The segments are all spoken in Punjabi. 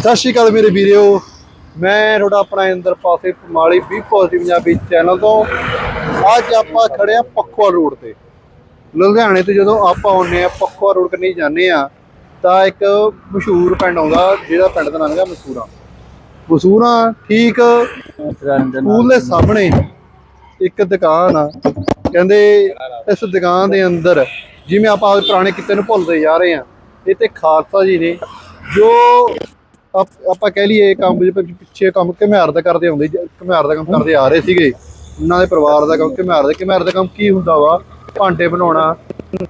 ਸਤਿ ਸ਼੍ਰੀ ਅਕਾਲ ਮੇਰੇ ਵੀਰਿਓ ਮੈਂ ਤੁਹਾਡਾ ਆਪਣਾ ਇੰਦਰ ਪਾਸੇ ਮਾਲੀ ਵੀ ਪੋਜ਼ਿਟਿਵ ਪੰਜਾਬੀ ਚੈਨਲ ਤੋਂ। ਅੱਜ ਆਪਾਂ ਖੜੇ ਆ ਪੱਖਵਾ ਰੋਡ ਤੇ। ਲੁਧਿਆਣੇ ਤੋਂ ਜਦੋਂ ਆਪਾਂ ਆਉਂਦੇ ਆ ਪੱਖਵਾ ਰੋਡ ਕੰਨੀ ਜਾਂਦੇ ਆ ਤਾਂ ਇੱਕ ਮਸ਼ਹੂਰ ਪਿੰਡ ਆਉਂਦਾ, ਜਿਹੜਾ ਪਿੰਡ ਦਾ ਨਾਮ ਹੈਗਾ ਮਸੂਰਾ। ਮਸੂਰਾ ਠੀਕ ਸਕੂਲ ਦੇ ਸਾਹਮਣੇ ਇੱਕ ਦੁਕਾਨ ਆ। ਕਹਿੰਦੇ ਇਸ ਦੁਕਾਨ ਦੇ ਅੰਦਰ ਜਿਵੇਂ ਆਪਾਂ ਪੁਰਾਣੇ ਕਿੱਤੇ ਨੂੰ ਭੁੱਲਦੇ ਜਾ ਰਹੇ ਆ ਇਹ ਤੇ ਖਾਲਸਾ ਜੀ ਨੇ ਜੋ ਆਪ- ਆਪਾਂ ਕਹਿ ਲਈਏ ਕੰਮ ਦੇ ਪਿੱਛੇ- ਕੰਮ ਘੁਮਿਆਰ ਦਾ ਕਰਦੇ ਆਉਂਦੇ ਘੁਮਿਆਰ ਦਾ ਕੰਮ ਕਰਦੇ ਆ ਰਹੇ ਸੀਗੇ। ਉਹਨਾਂ ਦੇ ਪਰਿਵਾਰ ਦਾ ਕੰਮ ਘੁਮਿਆਰ ਦਾ। ਘੁਮਿਆਰ ਦਾ ਕੰਮ ਕੀ ਹੁੰਦਾ ਵਾ? ਭਾਂਡੇ ਬਣਾਉਣਾ।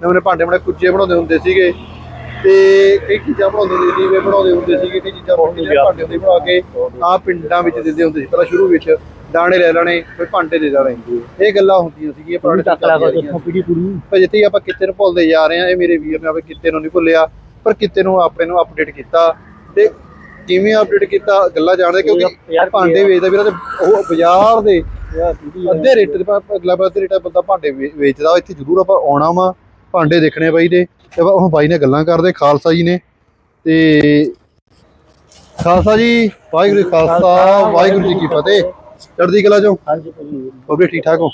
ਨਵੇਂ ਭਾਂਡੇ ਬਣਾ ਕੁੱਜੇ ਬਣਾਉਂਦੇ ਹੁੰਦੇ ਸੀਗੇ। ਤੇ ਕਈ ਚੀਜ਼ਾਂ ਬਣਾਉਂਦੇ ਹੁੰਦੇ ਸੀ ਦੀਵੇ ਬਣਾਉਂਦੇ ਹੁੰਦੇ ਸੀਗੇ ਕਈ ਚੀਜ਼ਾਂ ਬਣਾਉਂਦੇ ਭਾਂਡੇ ਹੁੰਦੇ ਬਣਾ ਕੇ ਆ ਪਿੰਡਾਂ ਵਿੱਚ ਦਿੰਦੇ ਹੁੰਦੇ ਸੀ। ਪਹਿਲਾਂ ਸ਼ੁਰੂ ਵਿੱਚ ਦਾਣੇ ਲੈ ਲੈਣੇ ਕੋਈ ਭਾਂਡੇ ਦੇ ਦੇਣੇ ਇਹ ਗੱਲਾਂ ਹੁੰਦੀਆਂ ਸੀਗੀਆਂ ਪੁਰਾਣੇ ਪਰ ਜਿੱਥੇ ਆਪਾਂ ਕਿਤੇ ਨੂੰ ਭੁੱਲਦੇ ਜਾ ਰਹੇ ਆ ਇਹ ਮੇਰੇ ਵੀਰ ਨੇ ਆਪਣੇ ਕਿਤੇ ਨੂੰ ਨਹੀਂ ਭੁੱਲਿਆ ਪਰ ਕਿਤੇ ਨੂੰ ਆਪਣੇ ਨੂੰ ਅਪਡੇਟ ਕੀਤਾ। ਤੇ ਕਿਵੇਂ ਅਪਡੇਟ ਕੀਤਾ ਗੱਲਾਂ ਜਾਣਦੇ ਕਿਉਂਕਿ ਭਾਂਡੇ ਵੇਚਦਾ ਵੀਰਾ ਤੇ ਉਹ ਬਾਜ਼ਾਰ ਦੇ ਅੱਧੇ ਰੇਟ ਤੇ ਅਗਲਾ ਅੱਧੇ ਰੇਟ ਬੰਦਾ ਭਾਂਡੇ ਵੇਚਦਾ ਇੱਥੇ ਜ਼ਰੂਰ ਆਪਾਂ ਆਉਣਾ ਵਾ ਭਾਂਡੇ ਦੇਖਣੇ ਬਾਈ ਦੇ। ਤੇ ਹੁਣ ਬਾਈ ਨੇ ਗੱਲਾਂ ਕਰਦੇ ਖਾਲਸਾ ਜੀ ਨੇ। ਤੇ ਖਾਲਸਾ ਜੀ ਵਾਹਿਗੁਰੂ ਖਾਲਸਾ ਵਾਹਿਗੁਰੂ ਜੀ ਕੀ ਫਤਿਹ। ਚੜ੍ਹਦੀ ਕਲਾ ਚੋਂ? ਹਾਂਜੀ ਭਾਜੀ। ਹੋਰ ਵੀ ਠੀਕ ਠਾਕ ਹੋ?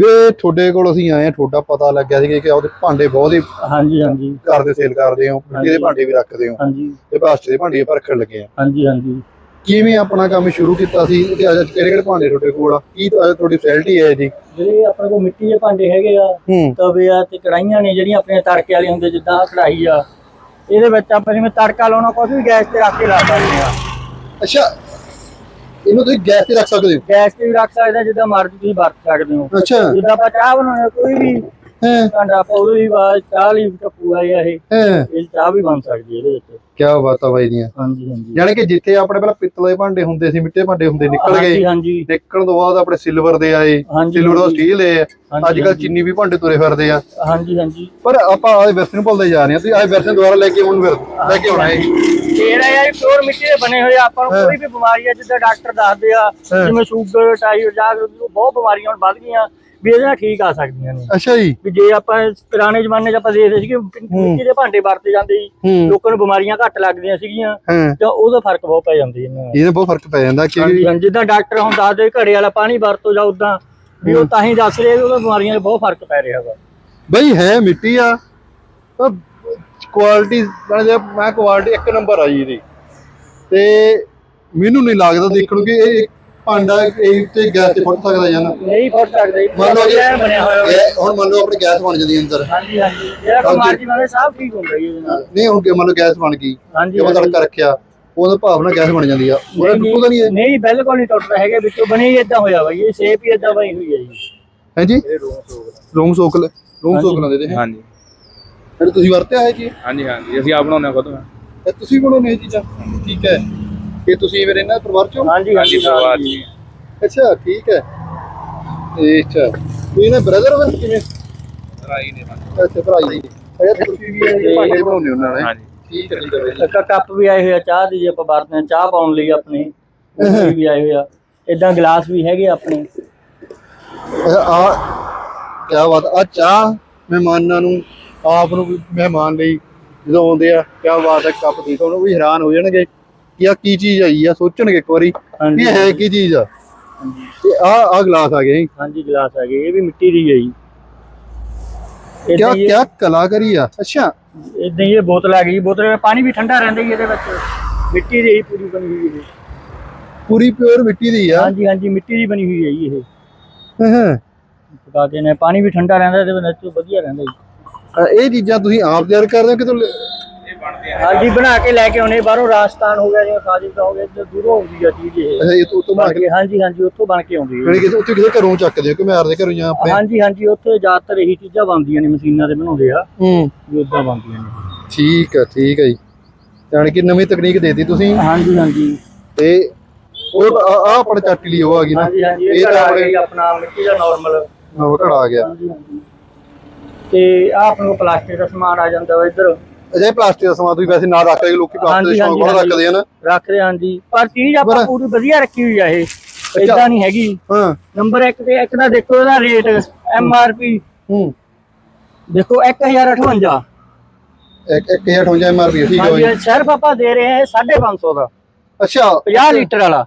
ਵੀ ਤੁਹਾਡੇ ਕੋਲ ਅਸੀਂ ਆਏ ਆ ਤੁਹਾਡਾ ਪਤਾ ਲੱਗਿਆ ਸੀ ਕਿ ਉਹਦੇ ਭਾਂਡੇ ਬਹੁਤ ਹੀ ਹਾਂਜੀ ਹਾਂਜੀ। ਕਰਦੇ ਸੇਲ ਕਰਦੇ ਹੋ ਮਿੱਟੀ ਦੇ ਭਾਂਡੇ ਵੀ ਰੱਖਦੇ ਹੋ। ਹਾਂਜੀ। ਤੇ ਪਲਾਸਟਿਕ ਦੇ ਭਾਂਡੇ ਵੀ ਰੱਖਣ ਲੱਗੇ ਆ। ਹਾਂਜੀ ਹਾਂਜੀ। ਕਿਵੇਂ ਆਪਣਾ ਕੰਮ ਸ਼ੁਰੂ ਕੀਤਾ ਸੀ? ਤੇ ਅੱਜ ਕਿਹੜੇ ਕਿਹੜੇ ਭਾਂਡੇ ਤੁਹਾਡੇ ਕੋਲ ਆ? ਕੀ ਤੁਹਾ- ਤੁਹਾਡੀ ਫੈਸਿਲਿਟੀ ਹੈ ਜੀ? ਜਿਹੜੇ ਆਪਣੇ ਕੋਲ ਮਿੱਟੀ ਦੇ ਭਾਂਡੇ ਹੈਗੇ ਆ ਤਵੇ ਆ ਤੇ ਕੜਾਈਆਂ ਨੇ ਜਿਹੜੀਆਂ ਆਪਣੇ ਤੜਕੇ ਵਾਲੇ ਹੁੰਦੇ ਜਿੱਦਾਂ ਕੜਾਈ ਆ। ਇਹਦੇ ਵਿੱਚ ਆਪਾਂ ਜਿਵੇਂ ਤੜਕਾ ਲਾਉਣਾ ਕੁਝ ਵੀ ਗੈਸ ਤੇ ਰੱਖ ਕੇ ਲਾ ਸਕਦੇ ਆ। ਅੱਛਾ ਇਹਨੂੰ ਤੁਸੀਂ ਗੈਸ ਤੇ ਰੱਖ ਸਕਦੇ ਹੋ? ਗੈਸ ਤੇ ਵੀ ਰੱਖ ਸਕਦੇ ਆ ਜਿੱਦਾਂ ਮਰਜ਼ੀ ਤੁਸੀਂ ਵਰਤ ਸਕਦੇ ਹੋ। ਅੱਛਾ। ਜਿੱਦਾਂ ਆਪਾਂ ਚਾਹ ਬਣਾਉਣੀ ਆ, ਕੋਈ ਵੀ ਹੈ। ਉਹਦੇ ਵੀ ਬਾਅਦ ਚਾਹ ਲਈ ਟੱਪੂ ਆ ਇਹ। ਹੈ। ਇਹ ਚਾਹ ਵੀ ਬਣ ਸਕਦੀ ਹੈ ਇਹਦੇ ਵਿੱਚ। ਕੀ ਬਾਤ ਆ ਬਾਈ ਦੀਆਂ। ਹਾਂਜੀ ਹਾਂਜੀ। ਯਾਨੀ ਕਿ ਜਿੱਥੇ ਆਪਣੇ ਪਹਿਲਾਂ ਪਿੱਤਲ ਭਾਂਡੇ ਹੁੰਦੇ ਸੀ ਮਿੱਟੀ ਭਾਂਡੇ ਹੁੰਦੇ ਨਿਕਲ ਗਏ। ਨਿਕਲਣ ਤੋਂ ਬਾਅਦ ਆਪਣੇ ਸਿਲਵਰ ਦੇ ਆਏ ਸਿਲਵਰ। ਸਟੀਲ ਦੇ ਆ। ਹਾਂਜੀ, ਅੱਜ ਕੱਲ। ਚੀਨੀ ਵੀ ਭਾਂਡੇ ਤੁਰੇ ਫਿਰਦੇ ਆ। ਹਾਂਜੀ ਹਾਂਜੀ। ਪਰ ਆਪਾਂ ਨੂੰ ਭੁੱਲਦੇ ਜਾ ਰਹੇ ਹਾਂ। ਤੇ ਆਹ ਵੈਸਨ ਦੁਬਾਰਾ ਲੈ ਕੇ ਹੁਣ ਲੈ ਕੇ ਆਉਣਾ ਹੈ ਤੇਰਾ ਯਾਰ ਪਿਓਰ ਮਿੱਟੀ ਦੇ ਬਣੇ ਹੋਏ ਆ, ਆਪਾਂ ਨੂੰ ਕੋਈ ਵੀ ਬਿਮਾਰੀ ਆ ਜਿੱਦਾਂ ਡਾਕਟਰ ਦੱਸਦੇ ਆ ਹਾਂ। ਜਿਵੇਂ ਸ਼ੂਗਰ ਟਾਈਫਾਇਡ ਜਾਂ ਬਹੁਤ ਬਿਮਾਰੀਆਂ ਹੁਣ ਵੱਧ ਗਈਆਂ ਵੀ ਇਹਦੇ ਨਾਲ ਠੀਕ ਆ ਸਕਦੀਆਂ ਨੇ। ਅੱਛਾ ਜੀ। ਵੀ ਜੇ ਆਪਾਂ ਪੁਰਾਣੇ ਜ਼ਮਾਨੇ 'ਚ ਆਪਾਂ ਦੇਖਦੇ ਸੀਗੇ ਮਿੱਟੀ ਦੇ ਭਾਂਡੇ ਵਰਤੇ ਜਾਂਦੇ ਸੀ ਹੂੰ। ਲੋਕਾਂ ਨੂੰ ਬਿਮਾਰੀਆਂ ਘੱਟ ਲੱਗਦੀਆਂ ਸੀਗੀਆਂ ਹਾਂ। ਤਾਂ ਉਹਦਾ ਫ਼ਰਕ ਬਹੁਤ ਪੈ ਜਾਂਦਾ ਇਹਨਾਂ ਨਾਲ। ਇਹਦੇ ਬਹੁਤ ਫ਼ਰਕ ਪੈ ਜਾਂਦਾ ਕਿ ਹਾਂਜੀ ਹਾਂਜੀ, ਜਿੱਦਾਂ ਡਾਕਟਰ ਹੁਣ ਦੱਸਦੇ ਘੜੇ ਵਾਲਾ ਪਾਣੀ ਵਰਤੋ ਜਾਂ ਉਦਾਂ ਵੀ ਉਹ ਤਾਂ ਹੀ ਦੱਸ ਰਹੇ ਵੀ ਉਹਦਾ ਬਿਮਾਰੀਆਂ 'ਚ ਬਹੁਤ ਫ਼ਰਕ ਪੈ ਰਿਹਾ ਵਾ। ਬਈ ਹੈ ਮਿੱਟੀ ਆ ਤਾਂ ਕੁਆਲਿਟੀ ਮੈਂ ਕੁਆਲਿਟੀ ਇੱਕ ਨੰਬਰ ਆ ਜੀ ਇਹਦੀ। ਤੇ ਮੈਨੂੰ ਨਹੀਂ ਲੱਗਦਾ ਦੇਖਣ ਨੂੰ ਕਿ ਇਹ ਭਾਂਡਾ ਇਹ ਤੇ ਗੈਸ ਤੇ ਫੁੱਟ ਸਕਦਾ ਜਾਂ ਨਾ? ਨਹੀਂ ਫੁੱਟ ਸਕਦੇ ਮੰਨ ਲਓ ਇਹ ਬਣਿਆ ਹੋਇਆ ਹੁਣ ਮੰਨ ਲਓ ਆਪਣੀ ਗੈਸ ਬਣ ਜਾਂਦੀ ਅੰਦਰ। ਹਾਂਜੀ ਹਾਂਜੀ। ਜਿਹੜਾ ਕੋਈ ਮਰਜ਼ੀ ਬਣੇ ਸਭ ਠੀਕ ਹੁੰਦਾ ਜੀ ਇਹਦੇ ਨਾਲ। ਨਹੀਂ ਹੁਣ ਕਿ ਮੰਨ ਲਓ ਗੈਸ ਬਣ ਗਈ ਹਾਂਜੀ ਜੇ ਮੈਂ ਤੜਕਾ ਰੱਖਿਆ ਉਹਦਾ ਭਾਵ ਨਾਲ ਗੈਸ ਬਣ ਜਾਂਦੀ ਆ। ਉਹਦਾ ਟੁੱਟੂਗਾ ਨਹੀਂ ਇਹ? ਨਹੀਂ ਬਿਲਕੁਲ ਨਹੀਂ ਟੁੱਟਦਾ ਹੈਗਾ ਵਿੱਚੋਂ ਬਣੀ ਇਦਾਂ ਹੋਇਆ ਵਾ ਜੀ, ਇਹ ਸ਼ੇਪ ਹੀ ਇਦਾਂ ਬਣੀ ਹੋਈ ਹੈ ਜੀ? ਹਾਂਜੀ ਰੂਮ ਸੋਕਲ ਰੂਮ ਸੋਕਲ ਦੇ ਦੇ ਹਾਂਜੀ। ਜਿਹੜੇ ਤੁਸੀਂ ਵਰਤਿਆ ਹੈ ਜੀ ਹਾਂਜੀ ਹਾਂਜੀ ਅਸੀਂ ਆਪ ਬਣਾਉਂਦੇ ਹਾਂ ਖੁਦ। ਇਹ ਤੁਸੀਂ ਬਣਾਉਣੇ ਇਹ ਚੀਜ਼ਾਂ? ਠੀਕ ਹੈ। ਇਹ ਤੁਸੀਂ ਫਿਰ ਇਹਨਾਂ ਦੇ ਪਰਿਵਾਰ ਚੋਂ? ਹਾਂਜੀ ਹਾਂਜੀ ਪਰਿਵਾਰ ਜੀ ਅੱਛਾ ਠੀਕ ਹੈ। ਇਹ ਅੱਛਾ ਤੁਸੀਂ ਇਹਨਾਂ ਬ੍ਰਦਰ ਵਾ ਕਿਵੇਂ? ਰਾਈ ਨੇ ਅੱਛਾ ਭਰਾ ਜੀ ਅੱਛਾ ਤੁਸੀਂ ਵੀ ਇਹ ਭਾਂਡੇ ਬਣਾਉਂਦੇ ਉਹਨਾਂ ਨੇ ਹਾਂਜੀ। ਠੀਕ ਹੈ ਠੀਕ ਹੈ। ਇੱਕ ਕੱਪ ਵੀ ਆਏ ਹੋਏ ਆ ਚਾਹ ਦੀ ਜੇ ਆਪਾਂ ਵਰਤਦੇ ਹਾਂ ਚਾਹ ਪਾਉਣ ਲਈ ਆਪਣੇ ਉਹ ਵੀ ਆਏ ਹੋਏ ਆ। ਇਦਾਂ ਗਲਾਸ ਵੀ ਹੈਗੇ ਆਪਣੇ। ਆ ਕੀ ਬਾਤ ਆ ਚਾਹ ਮਹਿਮਾਨਾਂ ਨੂੰ ਆਪ ਨੂੰ ਵੀ ਮਹਿਮਾਨ ਲਈ ਜਦੋਂ ਆਉਂਦੇ ਆ ਕੀ ਬਾਤ ਹੈ ਕੱਪ ਦੀ ਤੁਹਾਨੂੰ ਵੀ ਹੈਰਾਨ ਹੋ ਜਾਣਗੇ ਕਿ ਆ ਕੀ ਚੀਜ਼ ਆਈ ਆ ਸੋਚਣਗੇ ਇੱਕ ਵਾਰੀ ਹਾਂਜੀ ਇਹ ਹੈ ਕੀ ਚੀਜ਼ ਆ। ਤੇ ਆ ਆ ਗਲਾਸ ਆ ਗਏ ਹਾਂਜੀ ਗਲਾਸ ਆ ਗਏ ਇਹ ਵੀ ਮਿੱਟੀ ਦੀ ਹੈ ਜੀ ਕਿਆ ਕਿਆ ਕਲਾਕਾਰੀ ਆ। ਅੱਛਾ। ਇਦਾਂ ਇਹ ਬੋਤਲ ਆ ਗਈ ਬੋਤਲ ਵਿੱਚ ਪਾਣੀ ਵੀ ਠੰਡਾ ਰਹਿੰਦਾ ਜੀ ਇਹਦੇ ਵਿੱਚ। ਮਿੱਟੀ ਦੀ ਹੀ ਪੂਰੀ ਬਣੀ ਹੋਈ ਹੈ ਪੂਰੀ ਪਿਓਰ ਮਿੱਟੀ ਦੀ ਆ। ਹਾਂਜੀ ਹਾਂਜੀ ਮਿੱਟੀ ਦੀ ਬਣੀ ਹੋਈ ਹੈ ਜੀ ਇਹ। ਹਾਂ ਪਕਾ ਕੇ ਨੇ ਪਾਣੀ ਵੀ ਠੰਡਾ ਰਹਿੰਦਾ ਇਹਦੇ ਵਿੱਚ ਵਧੀਆ ਰਹਿੰਦਾ ਜੀ। ਇਹ ਚੀਜ਼ਾਂ ਤੁਸੀਂ ਆਪ ਤਿਆਰ ਕਰਦੇ ਹੋ ਕਿਤੋਂ ਹਾਂਜੀ ਬਣਾ ਕੇ ਲੈ ਕੇ ਆਉਣੇ ਬਾਹਰੋਂ ਰਾਜਸਥਾਨ ਹੋ ਗਿਆ ਜਿਵੇਂ ਫਾਜ਼ਿਲਕਾ ਹੋ ਗਿਆ ਇੱਧਰ ਦੂਰੋਂ ਆਉਂਦੀ ਆ ਚੀਜ਼ ਇਹ। ਅੱਛਾ ਇਹ ਤੋਂ ਤੋਂ ਬਣ ਕੇ ਹਾਂਜੀ ਹਾਂਜੀ ਉੱਥੋਂ ਬਣ ਕੇ ਆਉਂਦੀ ਹੈ। ਜਿਹੜੇ ਕਿਸੇ ਉੱਥੇ ਕਿਸੇ ਘਰੋਂ ਚੱਕਦੇ ਹੋ ਕਿ ਮਾਰਦੇ ਘਰੋਂ ਜਾਂ ਆਪਣੇ ਹਾਂਜੀ ਹਾਂਜੀ ਉੱਥੇ ਜ਼ਿਆਦਾਤਰ ਇਹੀ ਚੀਜ਼ਾਂ ਬਣਦੀਆਂ ਨੇ ਮਸ਼ੀਨਾਂ ਤੇ ਬਣਾਉਂਦੇ ਆ। ਹੂੰ। ਵੀ ਉਦਾਂ ਬਣਦੀਆਂ ਨੇ। ਠੀਕ ਆ ਠੀਕ ਆ ਜੀ। ਜਾਣੀ ਕਿ ਨਵੀਂ ਤਕਨੀਕ ਦੇਤੀ ਤੁਸੀਂ। ਹਾਂਜੀ ਹਾਂਜੀ। ਤੇ ਉਹ ਆ ਆ ਆਪਣੇ ਚਾਟੀ ਲਈ ਉਹ ਆ ਗਈ ਨਾ। ਹਾਂਜੀ ਹਾਂਜੀ ਇਹ ਤਾਂ ਆਪਣੇ- ਆਪਣਾ ਮਿੱਟੀ ਦਾ ਨਾਰਮਲ ਨਵਾਂ ਘੜਾ ਆ ਗਿਆ। ਹਾਂਜੀ ਹਾਂਜੀ। ਤੇ ਆ ਆਪਣੇ ਕੋਲ ਪਲਾਸਟਿਕ ਦਾ ਸਮਾਨ ਆ ਜਾਂਦਾ ਵਾ ਇੱਧਰ। ਅਜੇ ਪਲਾਸਟਿਕ ਦਾ ਸਮਾਨ ਤੁਸੀਂ ਵੈਸੇ ਨਾ ਰੱਖ ਰਹੇ ਲੋਕੀ ਪਲਾਸਟਿਕ ਦੇ ਹਾਂਜੀ, ਸ਼ੌਂਕ ਬੜਾ ਹਾਂਜੀ, ਰੱਖਦੇ ਆ ਨਾ। ਰੱਖਦੇ ਹਾਂ ਹਾਂਜੀ। ਪਰ ਚੀਜ਼ ਆਪਾਂ ਪਰ- ਪੂਰੀ ਵਧੀਆ ਰੱਖੀ ਹੋਈ ਆ ਇਹ। ਇਦਾਂ ਨਹੀਂ ਹੈਗੀ। ਹਾਂ। ਨੰਬਰ 1 ਤੇ ਇੱਕ ਦਾ ਦੇਖੋ ਇਹਦਾ ਰੇਟ ਐਮ ਆਰ ਪੀ ਹੂੰ। ਦੇਖੋ 1058 ਇੱਕ 1058 ਐਮਆਰਪੀ ਠੀਕ ਹੈ ਬਾਈ। ਹਾਂਜੀ। ਸਿਰਫ ਆਪਾਂ ਦੇ ਰਹੇ ਹਾਂ 550 ਦਾ। ਅੱਛਾ। 50 ਲੀਟਰ ਵਾਲਾ।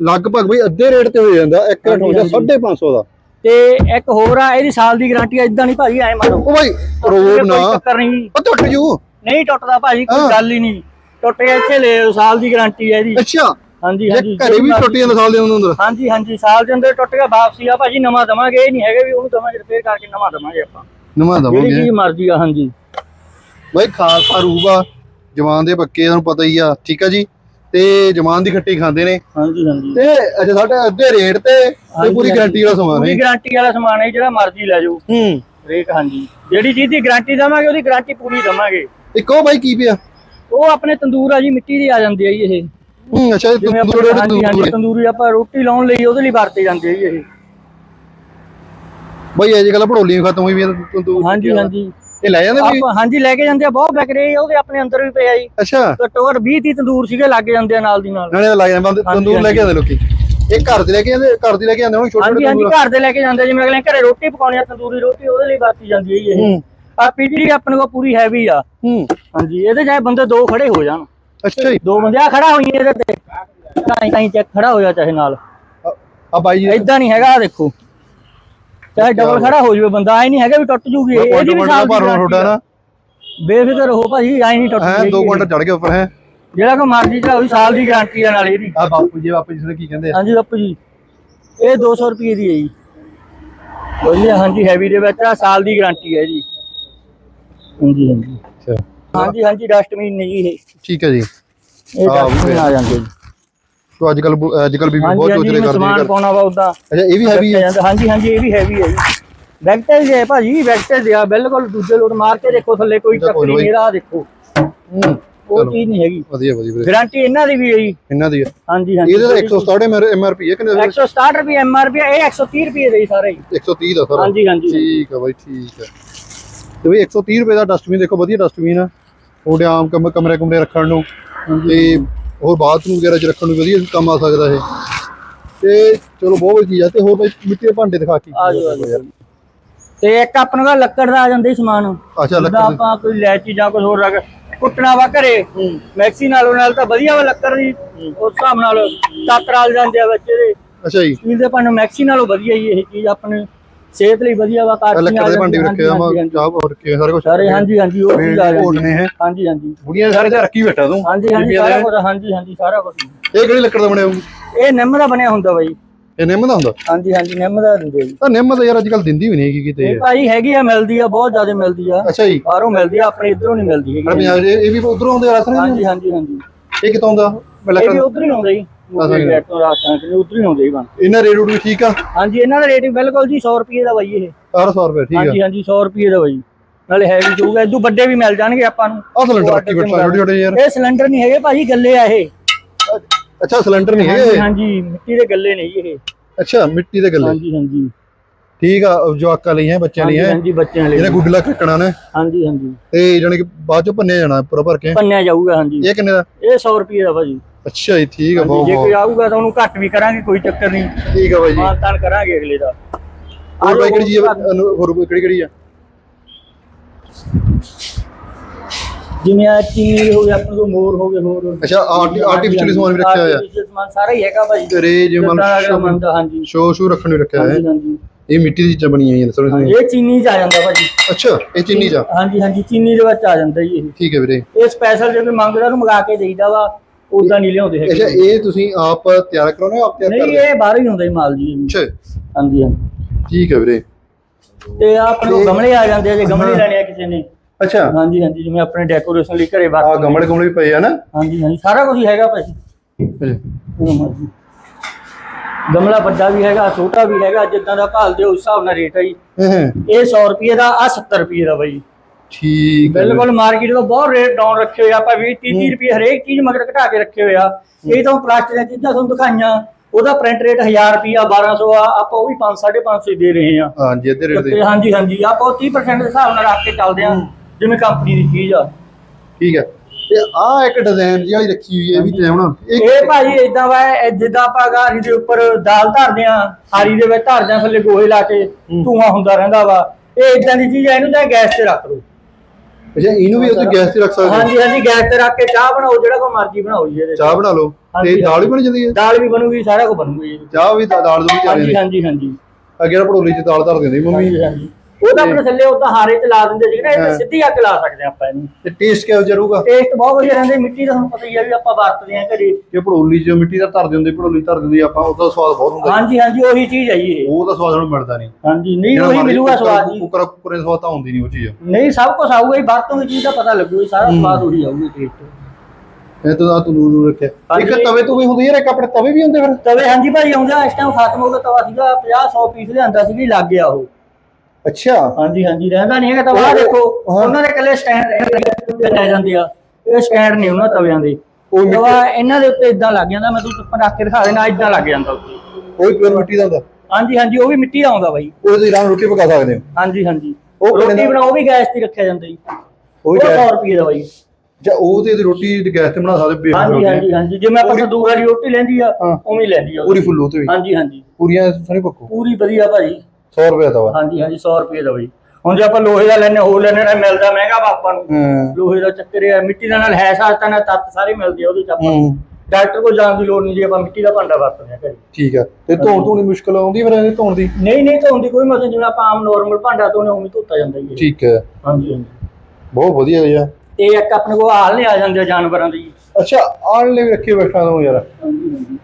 ਲਗਭਗ ਬਈ ਅੱਧੇ ਰੇਟ ਤੇ ਹੋ ਜਾਂਦਾ 158 ਹਾਂਜੀ। 550 ਦਾ। ਤੇ ਇੱਕ ਹੋਰ ਆ ਇਹਦੀ ਸਾਲ ਦੀ ਗਾਰੰਟੀ ਆ ਇਦਾਂ ਨਹੀਂ ਭਾਜੀ ਐ ਮਾਰੋ ਉਹ ਬਾਈ ਰੋਬ ਨਾ। ਉਹ ਟੁੱਟ ਜੂ। ਨਹੀਂ ਟੁੱਟਦਾ ਭਾਜੀ। ਕੋਈ ਗੱਲ ਹੀ ਨਹੀਂ। ਟੁੱਟ ਗਿਆ ਇੱਥੇ ਲੈ ਸਾਲ ਦੀ ਗਾਰੰਟੀ ਹੈ ਇਹਦੀ। ਅੱਛਾ। ਹਾਂਜੀ ਹਾਂਜੀ ਘਰੇ ਵੀ ਟੁੱਟ ਜਾਂਦਾ ਸਾਲ ਦੇ ਅੰਦਰ। ਹਾਂਜੀ ਹਾਂਜੀ ਸਾਲ ਦੇ ਅੰਦਰ ਟੁੱਟ ਗਿਆ ਵਾਪਸੀ ਆ ਭਾਜੀ ਨਵਾਂ ਦਵਾਂਗੇ ਇਹ ਨਹੀਂ ਹੈਗਾ ਵੀ ਉਹਨੂੰ ਦਵਾਂਗੇ ਰਿਪੇਅਰ ਕਰਕੇ ਨਵਾਂ ਦਵਾਂਗੇ ਆਪਾਂ। ਨਵਾਂ ਜਿਹੜੀ ਦਵਾਂਗੇ ਚੀਜ਼ ਮਰਜ਼ੀ ਆ ਹਾਂਜੀ। ਬਾਈ ਖਾਲਸਾ ਆ। ਜਵਾਨ ਦੇ ਪੱਕੇ ਤੁਹਾਨੂੰ ਪਤਾ ਹੀ ਆ। ਠੀਕ ਆ ਜੀ? ਤੇ ਜਵਾਨ ਦੀ ਖੱਟੀ ਖਾਂਦੇ ਨੇ। ਹਾਂਜੀ ਹਾਂਜੀ। ਤੇ ਅੱਛਾ ਸਾਡੇ ਅੱਧੇ ਰੇਟ ਤੇ ਤੇ ਪੂਰੀ ਗਾਰੰਟੀ ਵਾਲਾ ਸਮਾਨ ਪੂਰੀ ਹੈ ਗਾਰੰਟੀ ਵਾਲਾ ਸਮਾਨ ਹੈ ਜਿਹੜਾ ਮਰਜ਼ੀ ਲੈ ਜਾਓ। ਹੂੰ। ਰੇਟ ਹਾਂਜੀ। ਜਿਹੜੀ ਚੀਜ਼ ਦੀ ਗਾਰੰਟੀ ਦਵਾਂਗੇ ਉਹਦੀ ਗਾਰੰਟੀ ਪੂਰੀ ਦਵਾਂਗੇ। ਇੱਕ ਉਹ ਬਾਈ ਕੀ ਪਿਆ? ਉਹ ਆਪਣੇ ਤੰਦੂਰ ਆ ਜੀ ਮਿੱਟੀ ਦੀ ਆ ਜਾਂਦੀ ਆ ਜੀ ਇਹ। ਹੂੰ ਅੱਛਾ ਇਹ ਤੰਦੂਰ ਤੰਦੂਰ ਆਪਾਂ ਰੋਟੀ ਲਾਉਣ ਲਈ ਉਹਦੇ ਲਈ ਵਰਤੇ ਜਾਂਦੇ ਆ ਜੀ ਇਹ। ਬਾਈ ਅੱਜ ਕੱਲ ਭੜੋਲੀ ਖਤਮ ਹੋਈ ਵੀ ਤੰਦੂਰ ਹਾਂਜੀ ਹਾਂਜੀ। ਇਹ ਲੈ ਜਾਂਦੇ ਵੀ ਆਪਾਂ ਹਾਂਜੀ ਲੈ ਕੇ ਜਾਂਦੇ ਆ ਬਹੁਤ ਵਿਕ ਰਹੇ ਆ, ਉਹਦੇ ਆਪਣੇ ਅੰਦਰ ਵੀ ਪਿਆ ਜੀ। ਅੱਛਾ। ਘੱਟੋ ਘੱਟ 20 30 ਤੰਦੂਰ ਸੀਗੇ ਲੱਗ ਜਾਂਦੇ ਆ ਨਾਲ ਦੀ ਨਾਲ। ਨਾਲੇ ਲੱਗ ਜਾਂਦੇ ਬੰਦੇ ਹਾਂਜੀ, ਤੰਦੂਰ ਲੈ ਕੇ ਆਉਂਦੇ ਲੋਕੀ। ਇਹ ਘਰ ਦੇ ਲੈ ਕੇ ਆਉਂਦੇ ਘਰ ਦੀ ਲੈ ਕੇ ਆਉਂਦੇ ਹੁਣ ਛੋਟੇ ਹਾਂਜੀ ਛੋਟੇ ਹਾਂਜੀ ਘਰ ਦੇ ਲੈ ਕੇ ਜਾਂਦੇ ਜਿਵੇਂ ਅਗਲੇ ਘਰੇ ਰੋਟੀ ਪਕਾਉਣੀ ਆ ਤੰਦੂਰੀ ਰੋਟੀ ਉਹਦੇ ਲਈ ਵਰਤੀ ਜਾਂਦੀ ਹੈ ਜੀ ਇਹ। ਹੂੰ। ਆ ਪੀੜੀ ਆਪਣੇ ਕੋਲ ਪੂਰੀ ਹੈਵੀ ਆ। ਹੂੰ। ਹਾਂਜੀ ਇਹਦੇ ਚਾਹੇ ਬੰਦੇ ਦੋ ਖੜੇ ਹੋ ਜਾਣ। ਅੱਛਾ ਜੀ। ਦੋ ਬੰਦੇ ਆ ਖੜਾ ਹੋਈ ਇਹਦੇ ਤੇ। ਤਾਂ ਤਾਂ ਚੈੱਕ ਖੜਾ ਹੋ ਜਾ ਚਾਹੇ ਨਾਲ। ਆ- ਬਾਈ ਜੀ। ਇਦਾਂ ਨਹੀਂ ਹੈਗਾ ਦੇਖੋ। ਚਾਹੇ ਡਬਲ ਖੜਾ ਹੋ ਜਾਵੇ ਬੰਦਾ ਐ ਨਹੀਂ ਹੈਗਾ ਵੀ ਟੁੱਟ ਜੂਗੀ ਇਹ- ਇਹਦੀ ਵੀ ਸਾਲ ਦੀ ਭਰਨਾ ਤੁਹਾਡਾ ਨਾ ਬੇਫਿਕਰ ਹੋ ਭਾਜੀ ਐ ਨਹੀਂ ਹੈ ਟੁੱਟਦੀ ਦੋ ਕੁਆਂਟਲ ਚੜ ਗਿਆ ਉੱਪਰ ਹੈ। ਜਿਹੜਾ ਕੋ ਮਰਜ਼ੀ ਜੀ, ਸਾਲ ਦੀ ਗਾਰੰਟੀ ਆ ਨਾਲ ਇਹਦੀ। ਆ ਬਾਪੂ ਜੀ ਬਾਪੂ ਜੀ ਨੇ ਕੀ ਕਹਿੰਦੇ ਹਾਂਜੀ ਬਾਪੂ ਜੀ ਇਹ 200 ਰੁਪਏ ਦੀ ਹੈ ਜੀ। ਵਧੀਆ ਹਾਂਜੀ ਹੈਵੀ ਦੇ ਵਿੱਚ ਆ ਸਾਲ ਦੀ ਗਾਰੰਟੀ ਹੈ ਜੀ। ਹਾਂਜੀ ਹਾਂਜੀ। ਅੱਛਾ। ਹਾਂਜੀ ਹਾਂਜੀ ਡਸਟਬਿਨ ਨਹੀਂ ਇਹ। ਠੀਕ ਹੈ ਜੀ। ਇਹ ਡਸਟਬਿਨ ਆ ਜਾਂਦੇ ਜੀ। ਤੋ ਅੱਜ ਕੱਲ ਅੱਜ ਕੱਲ ਹਾਂਜੀ ਬਹੁਤ ਹਾਂਜੀ ਚੋਚਲੇ ਇਹਨੂੰ ਕਰਦੀ ਹੈ ਸਮਾਨ ਪਾਉਣਾ ਵਾ ਉਦਾਂ ਅੱਛਾ ਇਹ ਵੀ ਹੈਵੀ ਹੈ? ਹਾਂਜੀ ਹਾਂਜੀ ਇਹ ਵੀ ਹੈਵੀ ਹੈ ਜੀ। ਵੈਕਟਰ ਹੈ ਭਾਜੀ ਵੈਕਟਰ ਆ ਬਿਲਕੁਲ ਦੂਜੇ ਲੋਟ ਮਾਰ ਕੇ ਦੇਖੋ ਥੱਲੇ ਕੋਈ ਚੱਕਰ ਨਹੀਂ ਇਹਦਾ ਦੇਖੋ। ਹੂੰ ਉਹ ਚੀਜ਼ ਨਹੀਂ ਹੈਗੀ। ਵਧੀਆ ਵਧੀਆ ਗਾਰੰਟੀ ਇਹਨਾਂ ਦੀ ਵੀ ਹੈ ਜੀ। ਇਹਨਾਂ ਦੀ। ਹਾਂਜੀ ਹਾਂਜੀ ਇਹਦੇ ਤਾਂ 167 ਐਮਆਰਪੀ ਹੈ ਕਿੰਨੇ ਦਾ? 167 ਰੁਪਏ ਐਮਆਰਪੀ ਇਹ 130 ਰੁਪਏ ਦੇ ਜੀ ਸਾਰੇ। ਹੀ 130 ਦਾ ਸਰ? ਹਾਂਜੀ ਹਾਂਜੀ ਠੀਕ ਆ ਬਾਈ ਠੀਕ ਆ। ਤੇ ਬਈ 130 ਰੁਪਏ ਦਾ ਡਸਟਬਿਨ ਦੇਖੋ ਵਧੀਆ ਡਸਟਬਿਨ ਆ। ਉਹਦੇ ਆਮ ਕਮ ਕਮਰੇ ਕਮਰੇ ਰੱਖਣ ਨੂੰ। ਤੇ ਹੋਰ ਬਾਥਰੂਮ ਵਗੈਰਾ ਚ ਰੱਖਣ ਨੂੰ ਵਧੀਆ ਕੰਮ ਆ ਸਕਦਾ ਇਹ। ਤੇ ਚਲੋ ਬਹੁਤ ਵਧੀਆ ਚੀਜ਼ ਆ। ਤੇ ਹੋਰ ਬਈ ਮਿੱਟੀ ਦੇ ਭਾਂਡੇ ਦਿਖਾ ਕੀ। ਆ ਜਾਓ, ਆ ਜਾਓ। ਤੇ ਇੱਕ ਆਪਣੇ ਕੋਲ ਲੱਕੜ ਦਾ ਆ ਜਾਂਦਾ ਜੀ ਸਮਾਨ। ਅੱਛਾ ਜਿੱਦਾਂ ਲੱਕੜ ਦੇ- ਆਪਾਂ ਕੋਈ ਲੈਚੀ ਜਾਂ ਕੁਝ ਹੋਰ ਰੱਖ ਕੁੱਟਣਾ ਵਾ ਘਰੇ। ਮੈਕਸੀ ਨਾਲੋਂ ਨਾਲ ਤਾਂ ਵਧੀਆ ਵਾ ਲੱਕੜ ਦੀ। ਉਸ ਹਿਸਾਬ ਨਾਲ ਤਾਤਰਾਲ ਜਾਂਦੇ ਆ ਬੱਚੇ ਦੇ। ਅੱਛਾ ਜੀ। ਸਟੀਲ ਦੇ ਭਾਂਡੇ ਮੈਕਸੀ ਨਾਲੋਂ ਵਧੀਆ ਹੀ ਇਹ ਚੀਜ਼ ਆਪਣੇ ਸਿਹਤ ਲਈ ਵਧੀਆ ਵਾ ਕਾਟੀਆਂ ਲੱਕੜ ਦੇ ਭਾਂਡੇ ਵੀ ਰੱਖੇ ਆ। ਚਾਹ ਹੋਰ ਆ, ਸਾਰਾ ਕੁਝ ਸਾਰੇ ਹਾਂਜੀ ਹਾਂਜੀ ਉਹ ਆ ਕੋਟ ਜਾਂਦੀ ਨੇ। ਹਾਂਜੀ ਹਾਂਜੀ। ਬੁੜੀਆਂ ਸਾਰੇ ਤੇ ਰੱਖੀ ਬੈਠਾ ਤੂੰ ਹਾਂਜੀ ਹਾਂਜੀ ਸਾਰਾ ਦੇ। ਕੁਝ ਹਾਂਜੀ ਹਾਂਜੀ ਸਾਰਾ ਕੁਝ ਇਹ ਕਿਹੜੀ ਲੱਕੜ ਦਾ ਬਣਿਆ ਹੋਊ? ਇਹ ਨਿੰਮ ਦਾ ਬਣਿਆ ਹੁੰਦਾ ਬਾਈ। ਇਹ ਨਿੰਮ ਦਾ ਹੁੰਦਾ? ਹਾਂਜੀ ਹਾਂਜੀ ਨਿੰਮ ਦਾ ਦਿੰਦੇ ਜੀ। ਤਾਂ ਨਿੰਮ ਤਾਂ ਯਾਰ ਅੱਜ ਕੱਲ ਦਿੰਦੀ ਵੀ ਨਹੀਂ ਹੈਗੀ ਕਿਤੇ। ਇਹ ਭਾਈ ਹੈਗੀ ਆ ਮਿਲਦੀ ਆ ਬਹੁਤ ਜ਼ਿਆਦਾ ਮਿਲਦੀ ਆ। ਅੱਛਾ ਜੀ। ਬਾਹਰੋਂ ਮਿਲਦੀ ਆ ਆਪਣੇ ਇਧਰੋਂ ਨਹੀਂ ਮਿਲਦੀ ਹੈਗੀ। ਇਹ ਵੀ ਉਧਰੋਂ ਆਉਂਦੇ ਆ ਰਸਨੇ ਹਾਂਜੀ ਹਾਂਜੀ ਹਾਂਜੀ। ਇਹ ਕਿਤੋਂ ਆਉਂਦਾ? ਮੈਂ ਇਹ ਵੀ ਲੱਕੜ? ਉਧਰ ਹੀ ਆਉਂਦਾ ਜੀ। ਉਧਰ ਹੀ ਬਣ ਇਹਨਾਂ ਰੇਟ ਰੂਟ ਵੀ ਠੀਕ ਆ? ਹਾਂਜੀ ਇਹਨਾਂ ਦਾ ਰੇਟ ਬਿਲਕੁਲ ਜੀ 100 ਰੁਪਏ ਦਾ ਬਾਈ ਇਹ। 400 ਰੁਪਏ ਠੀਕ ਆ। ਹਾਂਜੀ ਹਾਂਜੀ 100 ਰੁਪਏ ਦਾ ਬਾਈ। ਨਾਲੇ ਹੈਵੀ ਜਾਊਗਾ ਇਦੋਂ ਵੱਡੇ ਵੀ ਮਿਲ ਜਾਣਗੇ ਆਪਾਂ ਨੂੰ। ਆਹ ਸਿਲੰਡਰ ਰੱਖੀ ਬੈਠਾ ਛੋਟੇ ਛੋਟੇ ਯਾਰ। ਇਹ ਸਿਲੰਡਰ ਨਹੀਂ ਹੈਗੇ ਭਾਜੀ ਗੱਲੇ ਆ ਇਹ। ਅੱਛਾ ਸਿਲੰਡਰ ਨਹੀਂ ਹੈਗੇ ਹਾਂਜੀ ਮਿੱਟੀ ਦੇ ਗੱਲੇ ਨਹੀਂ ਇਹ। ਅੱਛਾ ਮਿੱਟੀ ਦੇ ਗੱਲੇ। ਹਾਂਜੀ ਹਾਂਜੀ। ਠੀਕ ਆ ਜਵਾਕਾਂ ਲਈ ਹੈ ਬੱਚਿਆਂ ਲਈ ਹੈ। ਹਾਂਜੀ ਬੱਚਿਆਂ ਲਈ ਜਿਹਨੇ ਗੁੱਡਲਾ ਕੱਕਣਾ ਨੇ। ਹਾਂਜੀ ਹਾਂਜੀ। ਤੇ ਜਾਣੀ ਕਿ ਬਾਅਦ ਚੋਂ ਭੰਨਿਆ ਜਾਣਾ ਪੂਰਾ ਭਰ ਕੇ। ਪੰਨਿਆ ਜਾਊਗਾ ਹਾਂਜੀ। ਇਹ ਕਿੰਨੇ ਦਾ? ਇਹ 100 ਰੁਪਏ ਦਾ ਭਾਜੀ। ਅੱਛਾ ਜੀ ਠੀਕ ਆ ਬਹੁਤ ਜੇ ਕੋਈ ਬਹੁਤ। ਆਊਗਾ ਤਾਂ ਉਹਨੂੰ ਘੱਟ ਵੀ ਕਰਾਂਗੇ ਕੋਈ ਚੱਕਰ ਨਹੀਂ। ਠੀਕ ਆ ਬਾਈ ਜੀ। ਮਾਨ ਤਾਨ ਕਰਾਂਗੇ ਅਗਲੇ ਦਾ। ਹੋਰ ਬਾਈ ਕਿਹੜੀ ਆ? ਅਨੂ- ਹੋਰ ਕਿਹੜੀ ਕਿਹੜੀ ਆ? ਜਿਵੇਂ ਆ ਚੀਨੀ ਹੋ ਗਿਆ ਆਪਣੇ ਕੋਲ ਮੋਰ ਹੋ ਗਏ ਹੋਰ ਅੱਛਾ ਆਰਟੀਫੀਸ਼ੀਅਲ ਸਮਾਨ ਵੀ ਰੱਖਿਆ ਹੋਇਆ। Artificial ਸਮਾਨ ਸਾਰਾ ਹੀ ਹੈਗਾ ਭਾਜੀ ਤੇ ਰੇ ਜਿਵੇਂ ਜਿੱਦਾਂ ਅਗਲਾ ਮਨ ਮੰਨਦਾ ਹਾਂਜੀ। ਸ਼ੋ ਸ਼ੂ ਰੱਖਣ ਨੂੰ ਰੱਖਿਆ ਹੈ ਹਾਂਜੀ ਹਾਂਜੀ। ਇਹ ਮਿੱਟੀ ਦੀ ਚੀਜ਼ਾਂ ਬਣੀਆਂ ਹੋਈਆਂ ਨੇ ਹਾਂਜੀ, ਇਹ ਚੀਨੀ ਚ ਆ ਜਾਂਦਾ ਭਾਜੀ ਅੱਛਾ ਇਹ ਚੀਨੀ ਜਾ ਹਾਂਜੀ ਹਾਂਜੀ ਚੀਨੀ ਦੇ ਵਿੱਚ ਆ ਜਾਂਦਾ ਜੀ ਇਹ। ਠੀਕ ਹੈ ਵੀਰੇ। ਇਹ ਸਪੈਸ਼ਲ ਜੇ ਕੋਈ ਮੰਗਦਾ ਉਹਨੂੰ ਮੰਗਾ ਕੇ ਦੇਈਦਾ ਵਾ। ਉਦਾਂ ਨਹੀਂ ਲਿਆਉਂਦੇ ਅੱਛਾ ਹੈਗੇ ਇਹ ਤੁਸੀਂ ਆਪ ਤਿਆਰ ਕਰਾਉਣੇ ਹੋ ਆਪ ਤਿਆਰ ਨਹੀਂ ਕਰਦੇ ਇਹ ਬਾਹਰੋਂ ਹੀ ਹੁੰਦਾ ਜੀ ਮਾਲ ਜੀ। ਅੱਛਾ। ਹਾਂਜੀ ਹਾਂਜੀ। ਠੀਕ ਹੈ ਵੀਰੇ। ਤੇ ਆਹ ਆਪਣੇ ਕੋਲ ਗਮਲੇ ਆ ਜਾਂਦੇ ਆ ਜੇ ਗਮਲੇ ਲੈਣੇ ਆ ਕਿਸੇ ਨੇ। ਅੱਛਾ। ਹਾਂਜੀ ਹਾਂਜੀ ਜਿਵੇਂ ਆਪਣੇ ਡੈਕੋਰੇਸ਼ਨ ਲਈ ਘਰੇ ਆ ਗਮਲੇ ਗਮਲੇ ਵੀ ਪਏ ਆ ਨਾ? ਹਾਂਜੀ ਹਾਂਜੀ ਸਾਰਾ ਕੁਝ ਹੈਗਾ ਅੱਛਾ। ਮਰਜ਼ੀ। ਗਮਲਾ ਵੱਡਾ ਵੀ ਹੈਗਾ ਛੋਟਾ ਵੀ ਹੈਗਾ ਜਿੱਦਾਂ ਦਾ ਭਾਲਦੇ ਹੋ ਉਸ ਹਿਸਾਬ ਨਾਲ ਰੇਟ ਹੈ ਜੀ। ਹਾਂ ਹਾਂ। ਇਹ 100 ਰੁਪਏ ਦਾ ਆ 70 ਰੁਪਏ ਦਾ ਬਾਈ। ਠੀਕ ਹੈ। ਬਿਲਕੁਲ ਮਾਰਕੀਟ ਤੋਂ ਬਹੁਤ ਰੇਟ ਡਾਊਨ ਰੱਖੇ ਹੋਏ ਆ ਆਪਾਂ 20 30 30 ਰੁਪਏ ਹਰੇਕ ਚੀਜ਼ ਮਗਰ ਘਟਾ ਕੇ ਰੱਖੇ ਹੋਏ ਆ। ਇਹ ਤਾਂ ਪਲਾਸਟਿਕ ਦੀਆਂ ਚੀਜ਼ਾਂ ਤੁਹਾਨੂੰ ਦਿਖਾਈਆਂ। ਉਹਦਾ ਪ੍ਰਿੰਟ ਰੇਟ 1000 ਰੁਪਿਆ 1200 ਆ ਆਪਾਂ ਉਹ ਵੀ 5 550 ਦੇ ਰਹੇ ਆ ਹਾਂਜੀ ਇਹਦੇ ਰੇਟ ਤੇ ਦੇ। ਹਾਂਜੀ ਹਾਂਜੀ ਆਪਾਂ ਉਹ 30% ਦੇ ਹਿਸਾਬ ਨਾਲ ਰੱਖ ਕੇ ਚੱਲਦੇ ਆ ਜਿਵੇਂ ਕੰਪਨੀ ਦੀ ਚੀਜ਼ ਆ। ਠੀਕ ਹੈ। ਤੇ ਆ ਇੱਕ ਡਿਜ਼ਾਈਨ ਜਿਹੀ ਰੱਖੀ ਹੋਈ ਹੈ ਵੀ ਤੇ ਹੁਣ। ਇਹ ਭਾਜੀ ਇਦਾਂ ਵਾ ਜਿੱਦਾਂ ਆਪਾਂ ਗਾਰੀ ਦੇ ਉੱਪਰ ਦਾਲ ਧਰਦੇ ਆ ਹਾਰੀ ਦੇ ਵਿੱਚ ਧਰਦੇ ਆ ਥੱਲੇ ਗੋਹੇ ਲਾ ਕੇ ਧੂਆਂ ਹੁੰਦਾ ਰਹਿੰਦਾ ਵਾ। ਇਹ ਇਦਾਂ ਦੀ ਚੀਜ਼ ਆ ਇਹਨੂੰ ਚਾਹੇ ਗੈਸ ਤੇ ਰੱਖ ਲਓ। ਅੱਛਾ ਇਹਨੂੰ ਵੀ ਉੱਥੇ ਗੈਸ ਤੇ ਰੱਖ ਸਕਦੇ ਹੋ? ਹਾਂਜੀ ਹਾਂਜੀ ਗੈਸ ਤੇ ਰੱਖ ਕੇ ਚਾਹ ਬਣਾਓ ਜਿਹੜਾ ਕੋ ਮਰਜ਼ੀ ਬਣਾਓ ਜੀ ਇਹਦੇ। ਚਾਹ ਬਣਾ ਲਓ। ਹਾਂਜੀ, ਤੇ ਦਾਲ ਵੀ ਬਣ ਜਾਂਦੀ ਹੈ? ਦਾਲ ਵੀ ਬਣੂਗੀ ਸਾਰਾ ਕੁਝ ਬਣੂਗਾ ਜੀ। ਚਾਹ ਵੀ ਦਾ- ਦਾਲ ਨੂੰ ਵੀ ਹਾਂਜੀ ਚਾਹੀਦੀ ਹਾਂਜੀ ਹਾਂਜੀ ਅੱਗੇ ਨਾ ਭੜੋਲੀ ਚ ਦਾਲ ਧਰ ਦਿੰਦੀ ਮੰਮੀ। ਹਾਂਜੀ ਹਾਂਜੀ। ਉਹ ਤਾਂ ਆਪਣੇ ਥੱਲੇ ਉਦਾਂ ਹਾਰੇ ਚ ਲਾ ਦਿੰਦੇ ਸੀ ਨਾ ਇਹ ਤਾਂ। ਸਿੱਧੀ ਅੱਗ ਲਾ ਸਕਦੇ ਆਪਾਂ ਇਹਨੂੰ। ਤੇ ਟੇਸਟ ਕਿਹੋ ਜਿਹਾ ਰਹੂਗਾ? ਟੇਸਟ ਬਹੁਤ ਵਧੀਆ ਰਹਿੰਦੇ ਮਿੱਟੀ ਦਾ ਤੁਹਾਨੂੰ ਪਤਾ ਹੀ ਆ ਵੀ ਆਪਾਂ ਵਰਤਦੇ ਆ ਘਰੇ। ਕਿ ਭੜੋਲੀ ਚ ਮਿੱਟੀ ਦਾ ਧਰਦੇ ਹੁੰਦੇ ਭੜੋਲੀ ਧਰ ਦਿੰਦੀ ਆਪਾਂ ਉਹਦਾ ਸਵਾਦ ਬਹੁਤ ਹੁੰਦਾ ਹਾਂਜੀ ਹਾਂਜੀ ਉਹੀ ਚੀਜ਼ ਹੈ ਜੀ ਇਹ। ਉਹ ਤਾਂ ਸਵਾਦ ਹੁਣ ਮਿਲਦਾ ਨਹੀਂ। ਹਾਂਜੀ ਨਹੀਂ ਉਹੀ ਮਿਲੂਗਾ ਸਵਾਦ ਜੀ। ਕੁੱਕਰ ਕੁੱਕਰੇ ਸਵਾਦ ਤਾਂ ਹੁੰਦੀ ਨਹੀਂ ਉਹ ਚੀਜ਼। ਨਹੀਂ ਸਭ ਕੁਝ ਆਊਗਾ ਹੀ ਵਰਤੋਂ ਚੀਜ਼ ਦਾ ਪਤਾ ਲੱਗੂਗਾ ਜੀ, ਸਾਰਾ ਸਵਾਦ ਉਹੀ ਆਊਗਾ ਟੇਸਟ ਇਹ ਤਾਂ ਤੂੰ ਨੂੰ ਰੱਖਿਆ। ਇੱਕ। ਤਵੇ ਤੋਂ ਵੀ ਹੁੰਦੀ ਹੈ ਇੱਕ ਆਪਣੇ ਤਵੇ ਵੀ ਹੁੰਦੇ ਫਿਰ? ਤਵੇ ਹਾਂਜੀ ਭਾਈ ਆਉਂਦਾ ਇਸ ਟਾਈਮ ਖਤਮ ਹੋ ਗਿਆ ਤਵਾ ਸੀਗਾ 50 100 ਪੀਸ ਲਿਆਂਦਾ ਸੀ ਲੱਗ ਗਿਆ ਉਹ। ਅੱਛਾ। ਹਾਂਜੀ ਹਾਂਜੀ ਰਹਿੰਦਾ ਨਹੀਂ ਹੈਗਾ ਤਵਾ ਉਹ- ਦੇਖੋ ਹਾਂ। ਉਹਨਾਂ ਦੇ ਇਕੱਲੇ ਸਟੈਂਡ ਲੈ ਜਾਂਦੇ ਆ। ਇਹ ਸਟੈਂਡ ਨਹੀਂ ਉਹਨਾਂ ਤਵਿਆਂ ਦੇ। ਉਹ ਤਵਾ ਇਹਨਾਂ ਦੇ ਉੱਤੇ ਇਦਾਂ ਲੱਗ ਜਾਂਦਾ ਮੈਂ ਤੁਹਾਨੂੰ ਉੱਪਰ ਰੱਖ ਕੇ ਦਿਖਾ ਦੇਣਾ ਇਦਾਂ ਲੱਗ ਜਾਂਦਾ ਉੱਤੇ। ਉਹ ਵੀ ਪਿਓਰ ਮਿੱਟੀ ਦਾ ਹੁੰਦਾ। ਹਾਂਜੀ ਹਾਂਜੀ ਉਹ ਵੀ ਮਿੱਟੀ ਦਾ ਆਉਂਦਾ ਬਾਈ। ਉਹਦੇ ਤੇ ਇਰਾਂ ਰੋਟੀ ਪਕਾ ਸਕਦੇ ਹੋ। ਹਾਂਜੀ ਹਾਂਜੀ। ਉਹ ਰੋਟੀ? ਬਣਾਓ ਉਹ ਵੀ ਗੈਸ ਤੇ ਹੀ ਰੱਖਿਆ ਜਾਂਦਾ ਜੀ। ਉਹ ਉਹ ਵੀ 100 ਰੁਪਏ ਦਾ ਬਾਈ। ਜਾਂ ਉਹ ਤੇ ਰੋਟੀ ਗੈਸ ਤੇ ਬਣਾ ਸਕਦੇ ਹਾਂਜੀ ਰੋਟੀ। ਹਾਂਜੀ ਹਾਂਜੀ। ਜਿਵੇਂ ਆਪਾਂ ਤੰਦੂਰ ਵਾਲੀ ਰੋਟੀ ਲੈਂਦੀ ਆ ਹਾਂ। ਉਵੇਂ ਹੀ ਲੈਂਦੀ ਆ। ਉਹ। ਪੂਰੀ ਫੁੱਲ ਉਹ ਤੇ ਹਾਂਜੀ ਹਾਂਜੀ। ਪੂਰੀਆਂ ਸਣੀ ਪੱਕੋ। ਪੂਰੀ ਵਧੀਆ ਭਾਈ 100 ਰੁਪਏ ਦਾ ਵਾ। ਹਾਂਜੀ ਹਾਂਜੀ 100 ਰੁਪਏ ਦਾ ਬਾਈ। ਹੁਣ ਜੇ ਆਪਾਂ ਲੋਹੇ ਦਾ ਲੈਣੇ ਹੋਰ ਲੈਣੇ ਨਾ ਮਿਲਦਾ ਮਹਿੰਗਾ ਵਾ ਆਪਾਂ ਨੂੰ। ਹਾਂ। ਲੋਹੇ ਦਾ ਚੱਕਰ ਹੈ ਮਿੱਟੀ ਦਾ ਨਾਲ ਹੈ ਸਸਤਾ ਨਾਲ ਤੱਤ ਸਾਰੇ ਮਿਲਦੇ ਆ ਉਹਦੇ ਚ ਆਪਾਂ ਨੂੰ। ਹੂੰ। ਡਾਕਟਰ ਕੋਲ ਜਾਣ ਦੀ ਲੋੜ ਨਹੀਂ ਜੇ ਆਪਾਂ ਮਿੱਟੀ ਦਾ ਭਾਂਡਾ ਵਰਤਦੇ ਆ ਘਰੇ। ਠੀਕ ਆ। ਤੇ ਧੋਣ ਧੋਣ ਮੁਸ਼ਕਲ ਆਉਂਦੀ ਫਿਰ ਇਹ ਧੋਣ ਦੀ? ਨਹੀਂ ਨਹੀਂ ਧੋਣ ਦੀ ਕੋਈ ਮਸਲਾ ਜਿਵੇਂ ਆਪਾਂ ਆਮ ਨਾਰਮਲ ਭਾਂਡਾ ਧੋਨੇ ਉਵੇਂ ਧੋਤਾ ਜਾਂਦਾ ਹੀ ਹੈ। ਠੀਕ ਹੈ। ਹਾਂਜੀ ਹਾਂਜੀ। ਬਹੁਤ ਵਧੀਆ ਜਿਹਾ ਤੇ ਇੱਕ ਆਪਣੇ ਕੋਲ ਹਾਲ ਨੇ ਆ ਜਾਂਦੇ ਆ ਜਾਨਵਰਾਂ ਦੀ ਅੱਛਾ ਆਣ ਲਈ ਰੱਖੇ ਬੈਠਾ ਦੋ ਯਾਰ। ਹਾਂਜੀ ਹਾਂਜੀ।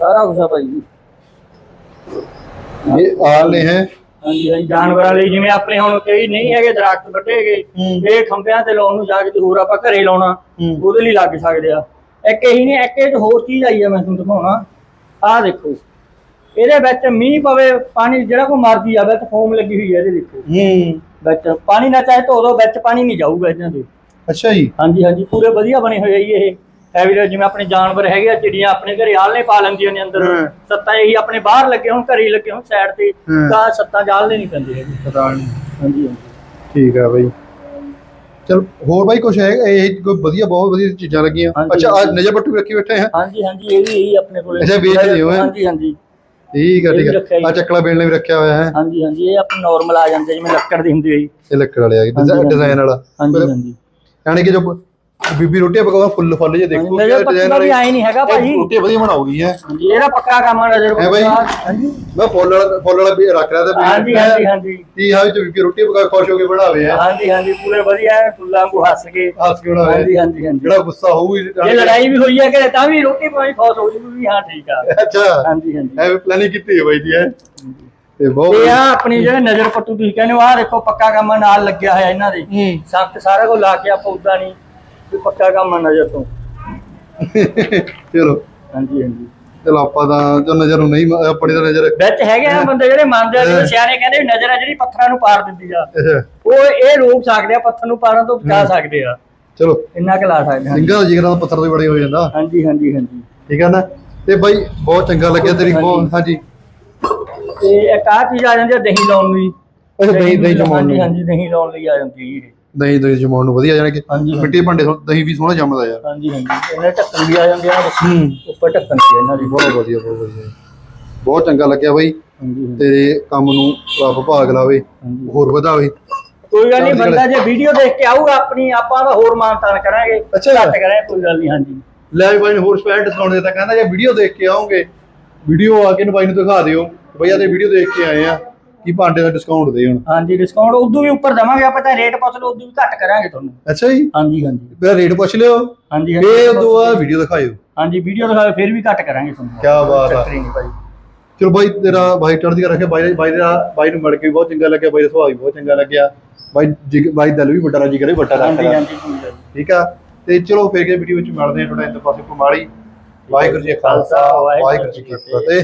ਸਾਰਾ ਕੁਝ ਆ ਭਾਈ ਜੀ। ਇਹ ਆਲ ਨੇ ਹੈ। ਹਾਂਜੀ ਜਾਨਵਰਾਂ ਲਈ ਜਿਵੇਂ ਆਪਣੇ ਹੁਣ ਕਈ ਨਹੀਂ ਹੈਗੇ ਦਰਖਤ ਵੱਡੇ। ਇਹ ਖੰਭਿਆਂ ਤੇ ਲਾਉਣ ਨੂੰ ਜਾ ਕੇ ਤੇ ਹੋਰ ਆਪਾਂ ਘਰੇ ਲਾਉਣਾ। ਉਹਦੇ ਲਈ ਲੱਗ ਸਕਦੇ ਆ। ਇੱਕ ਇਹੀ ਨਹੀਂ ਇੱਕ ਇਹ ਹੋਰ ਚੀਜ਼ ਆਈ ਆ ਮੈਂ ਤੁਹਾਨੂੰ ਦਿਖਾਉਣਾ। ਆਹ ਦੇਖੋ ਇਹਦੇ ਵਿੱਚ ਮੀਂਹ ਪਵੇ ਪਾਣੀ ਜਿਹੜਾ ਕੋ ਮਰਜ਼ੀ ਆ ਵਿੱਚ ਫੋਮ ਲੱਗੀ ਹੋਈ ਹੈ ਇਹਦੇ ਦੇਖੋ ਹੂੰ। ਵਿੱਚ ਪਾਣੀ ਨਾ ਚਾਹੇ ਧੋ ਦੋ ਵਿੱਚ ਪਾਣੀ ਨਹੀਂ ਜਾਊਗਾ ਇਹਨਾਂ ਦੇ। ਅੱਛਾ ਜੀ। ਹਾਂਜੀ ਹਾਂਜੀ ਪੂਰੇ ਵਧੀਆ ਬਣੇ ਹੋਏ ਆ ਜੀ ਇਹ। ਐਵੇਂ ਜਿਵੇਂ ਆਪਣੇ ਜਾਨਵਰ ਹੈਗੇ ਆ ਚਿੜੀਆਂ ਆਪਣੇ ਘਰੇ ਆਲਣੇ ਪਾ ਲੈਂਦੀਆਂ ਨੇ ਅੰਦਰ। ਹਾਂ। ਸੱਤਾਂ ਇਹੀ ਆਪਣੇ ਬਾਹਰ ਲੱਗੇ ਹੁਣ ਘਰੇ ਹੀ ਲੱਗੇ ਹੁਣ ਸਾਈਡ ਤੇ ਹਾਂ। ਤਾਂ ਸੱਤਾਂ ਜਾਲਣੇ ਨਹੀਂ ਪੈਂਦੇ ਹੈਗੇ। ਪਤਾ ਨਹੀਂ। ਹਾਂਜੀ ਹਾਂਜੀ। ਠੀਕ ਆ ਬਾਈ। ਚਲ ਹੋਰ ਬਾਈ ਕੁਛ ਹੈ ਇਹ ਕੋਈ ਵਧੀਆ ਬਹੁਤ ਵਧੀਆ ਚੀਜ਼ਾਂ ਲੱਗੀਆਂ। ਹਾਂਜੀ, ਅੱਛਾ ਆ। ਨਜ਼ਰ ਪੱਟੂ ਰੱਖੀ ਬੈਠੇ ਆ। ਹਾਂਜੀ ਹਾਂਜੀ ਇਹ ਵੀ ਇਹੀ ਆਪਣੇ ਕੋਲੇ। ਅੱਛਾ, ਵੇਚਦੇ ਹੋ, ਹੈਂ? ਹਾਂਜੀ ਹਾਂਜੀ। ਠੀਕ ਆ ਇਹ ਵੀ ਠੀਕ ਰੱਖਿਆ ਆ ਜੀ। ਆ ਚੱਕਲਾ ਬੇਲਣੇ ਵੀ ਰੱਖਿਆ ਹੋਇਆ ਹੈ? ਹਾਂਜੀ ਹਾਂਜੀ ਇਹ ਆਪਣੇ ਨਾਰਮਲ ਆ ਜਾਂਦੇ ਜਿਵੇਂ ਲੱਕੜ ਦੀ ਹੁੰਦੀ ਹੈ ਜੀ। ਇਹ ਲੱਕੜ ਵਾਲੇ ਆ ਹਾਂਜੀ, ਹਾਂਜੀ। ਡਿਜ਼ਾਈਨ ਵਾਲਾ। ਹਾਂਜੀ ਹਾਂਜੀ। ਯਾਨੀ ਕਿ ਜੋ ਬੀਬੀ ਰੋਟੀਆਂ ਪਕਾਉਂਦਾ ਫੁੱਲ ਫੁੱਲ ਜੇ ਦੇਖੋ। ਮੇਰੇ ਪੱਕੀ ਦਾ ਵੀ ਆਏ ਨਹੀਂ ਹੈਗਾ ਭਾਜੀ। ਰੋਟੀ ਵਧੀਆ ਬਣਾਉਗੀ ਹੈ। ਹਾਂਜੀ ਇਹਦਾ ਪੱਕਾ ਕੰਮ ਆ ਹੈ ਬਾਈ? ਹਾਂਜੀ। ਮੈਂ ਫੁੱਲ ਵਾਲਾ ਫੁੱਲ ਵਾਲਾ ਵੀ ਰੱਖ ਰਿਹਾ ਤਾਂ ਹਾਂਜੀ ਹਾਂਜੀ ਹਾਂਜੀ। ਕੀ ਹਾਂ ਵਿੱਚ ਬੀਬੀ ਰੋਟੀ ਪਕਾ ਕੇ ਖੁਸ਼ ਹੋ ਕੇ ਬਣਾਵੇ ਹੈ। ਹਾਂਜੀ ਹਾਂਜੀ ਪੂਰੇ ਵਧੀਆ ਐਨ ਫੁੱਲਾਂ ਨੂੰ ਹੱਸ ਕੇ। ਹੱਸ ਕੇ ਬਣਾਵੇ। ਹਾਂਜੀ ਹਾਂਜੀ ਹਾਂਜੀ। ਜਿਹੜਾ ਗੁੱਸਾ ਹੋਊ ਜੇ ਲੜਾਈ ਵੀ ਹੋਈ ਹੈ ਕਿ ਤਾਂ ਵੀ ਰੋਟੀ ਪਾਣੀ ਖੁਸ਼ ਹੋ ਜੂਗੀ ਵੀ ਹਾਂ ਠੀਕ ਆ। ਅੱਛਾ। ਹਾਂਜੀ ਹਾਂਜੀ। ਐਵੇਂ ਪਲੈਨਿੰਗ ਕੀਤੀ ਹੈ ਬਾਈ ਜੀ ਹੈ। ਤੇ ਬਹੁਤ ਇਹ ਆ ਆਪਣੀ ਜਿਹੜੇ ਨਜ਼ਰ ਪੱਟੂ ਤੁਸੀਂ ਕਹਿੰਦੇ ਹੋ ਆਹ ਦੇਖੋ ਪੱਕਾ ਕੰਮ ਆ, ਨਾਲ ਲੱਗਿਆ ਹੋਇਆ ਇਹਨਾਂ ਦੇ। ਹੂੰ। ਸਖਤ ਸਾਰਾ ਕੁਝ ਲਾ ਕੇ ਆਪਾਂ ਉਦਾਂ ਨਹੀਂ ਵੀ ਪੱਕਾ ਕੰਮ ਆ ਨਜ਼ਰ ਤੋਂ। ਚਲੋ। ਹਾਂਜੀ ਹਾਂਜੀ। ਚਲੋ ਆਪਾਂ ਤਾਂ ਜੋ ਨਜ਼ਰ ਨੂੰ ਨਹੀਂ ਮ- ਆਪਣੀ ਤਾਂ ਨਜ਼ਰ ਵਿੱਚ ਹੈਗੇ ਆ ਬੰਦੇ ਜਿਹੜੇ ਮੰਨਦੇ ਆ ਜਿਵੇਂ ਸਿਆਣੇ ਕਹਿੰਦੇ ਵੀ ਨਜ਼ਰ ਆ ਜਿਹੜੀ ਪੱਥਰਾਂ ਨੂੰ ਪਾਰ ਦਿੰਦੀ ਆ। ਅੱਛਾ। ਉਹ ਇਹ ਰੋਕ ਸਕਦੇ ਆ ਪੱਥਰ ਨੂੰ ਪਾਰਨ ਤੋਂ ਬਚਾ ਸਕਦੇ ਆ। ਚਲੋ। ਇੰਨਾ ਕੁ ਲਾ ਸਕਦੇ ਆ। ਸਿੰਘਾਂ ਦਾ ਜਿਗਰਾਂ ਦਾ ਪੱਥਰ ਤੋਂ ਬੜੇ ਹੋ ਜਾਂਦਾ। ਹਾਂਜੀ ਹਾਂਜੀ ਹਾਂਜੀ। ਠੀਕ ਹੈ ਨਾ? ਤੇ ਬਾਈ ਬਹੁਤ ਚੰਗਾ ਲੱਗਿਆ ਤੇਰੀ ਬਹੁਤ ਹਾਂਜੀ। ਤੇ ਇੱਕ ਆਹ ਚੀਜ਼ ਆ ਜਾਂਦੀ ਆ ਦਹੀਂ ਲਾਉਣ ਜੀ ਅੱਛਾ ਦਹੀਂ ਦਹੀਂ ਜਮਾਉਣ ਹਾਂਜੀ ਨੂੰ ਹਾਂਜੀ ਦਹੀਂ ਲਾਉਣ ਲਈ ਆ ਜਾਂਦੀ ਇਹ। ਦਹੀਂ ਦਹੀਂ ਜਮਾਉਣ ਨੂੰ ਵਧੀਆ ਜਾਣੀ ਕਿ ਹਾਂਜੀ, ਮਿੱਟੀ ਦੇ ਭਾਂਡੇ ਤੋਂ ਦਹੀਂ ਵੀ ਸੋਹਣਾ ਜੰਮਦਾ ਯਾਰ। ਹਾਂਜੀ ਹਾਂਜੀ। ਇਹਨਾਂ ਢੱਕਣ ਵੀ ਆ ਜਾਂਦੇ ਆ ਹੂੰ। ਉੱਪਰ ਢੱਕਣ ਸੀ ਇਹਨਾਂ ਦੀ। ਬਹੁਤ ਵਧੀਆ ਬਹੁਤ ਵਧੀਆ। ਬਹੁਤ ਚੰਗਾ ਲੱਗਿਆ ਬਾਈ। ਹਾਂਜੀ ਹਾਂਜੀ, ਤੇਰੇ ਕੰਮ ਨੂੰ ਰੱਬ ਭਾਗ ਲਾਵੇ ਹਾਂਜੀ। ਹੋਰ ਵਧਾਵੇ। ਕੋਈ ਗੱਲ ਨਹੀਂ ਬੰਦਾ ਜੇ ਵੀਡੀਓ ਦੇਖ ਕੇ ਆਊਗਾ ਆਪਣੀ ਆਪਾਂ ਦਾ ਹੋਰ ਮਾਨਤਾਨ ਕਰਾਂਗੇ। ਅੱਛਾ। ਘੱਟ ਕਰਾਂਗੇ ਕੋਈ ਗੱਲ ਨਹੀਂ ਹਾਂਜੀ। ਲੈ ਵੀ ਬਾਈ ਨੇ ਹੋਰ ਸਪੈਸ਼ਲ ਡਿਸਕਾਊਂਟ ਦਿੱਤਾ ਕਹਿੰਦਾ ਜੇ ਵੀਡੀਓ ਦੇਖ ਕੇ ਆਓਗੇ ਵੀਡੀਓ ਆ ਕੇ ਨੂੰ ਬਾਈ ਨੂੰ ਦਿਖਾ ਦਿਓ। ਭਈਆ ਤੇ ਵੀਡੀਓ ਦੇਖ ਕੇ ਆਏ ਆ। ਕੀ ਭਾਂਡੇ ਦਾ ਡਿਸਕਾਊਂਟ ਦੇ ਹੁਣ? ਹਾਂਜੀ ਡਿਸਕਾਊਂਟ ਉਦੋਂ ਵੀ ਉੱਪਰ ਦੇਵਾਂਗੇ ਆਪਾਂ ਤਾਂ ਰੇਟ ਪੁੱਛ ਲਓ ਉਦੋਂ ਵੀ ਘੱਟ ਕਰਾਂਗੇ ਤੁਹਾਨੂੰ। ਅੱਛਾ ਜੀ? ਹਾਂਜੀ ਹਾਂਜੀ। ਮੇਰਾ ਰੇਟ ਪੁੱਛ ਲਿਓ। ਹਾਂਜੀ ਫੇਰ ਉਦੋਂ ਆ ਵੀਡੀਓ ਦਿਖਾਇਓ। ਹਾਂਜੀ ਵੀਡੀਓ ਦਿਖਾਓ ਫਿਰ ਵੀ ਘੱਟ ਕਰਾਂਗੇ ਤੁਹਾਨੂੰ। ਕੀ ਬਾਤ ਆ। ਚੱਕਰ ਹੀ ਨਹੀਂ ਭਾਈ। ਚਲੋ ਬਾਈ ਤੇਰਾ ਬਾਈ ਚੜ੍ਹਦੀ ਰੱਖਿਆ ਬਾਈ ਬਾਈ ਦਾ ਬਾਈ ਨੂੰ ਮਿਲ ਕੇ ਵੀ ਬਹੁਤ ਚੰਗਾ ਲੱਗਿਆ ਬਾਈ ਦਾ ਸੁਭਾਅ ਵੀ ਬਹੁਤ ਚੰਗਾ ਲੱਗਿਆ। ਬਾਈ ਜਿਗ- ਬਾਈ ਦਿਲ ਵੀ ਵੱਡਾ ਰਾਜੀ ਕਰੇ ਵੱਡਾ ਹਾਂਜੀ ਹਾਂਜੀ। ਠੀਕ ਆ? ਤੇ ਚਲੋ ਫੇਰ ਕੇ ਵੀਡੀਓ ਵਿੱਚ ਮਿਲਦੇ ਆ ਤੁਹਾਡਾ ਇੰਦਰ ਪਾਸੇ ਕੁਮਾਰੀ ਵਾਹਿਗੁਰੂ ਜੀ ਕਾ ਖਾਲਸਾ ਵਾਹਿਗੁਰੂ ਜੀ ਕੀ ਫਤਿਹ।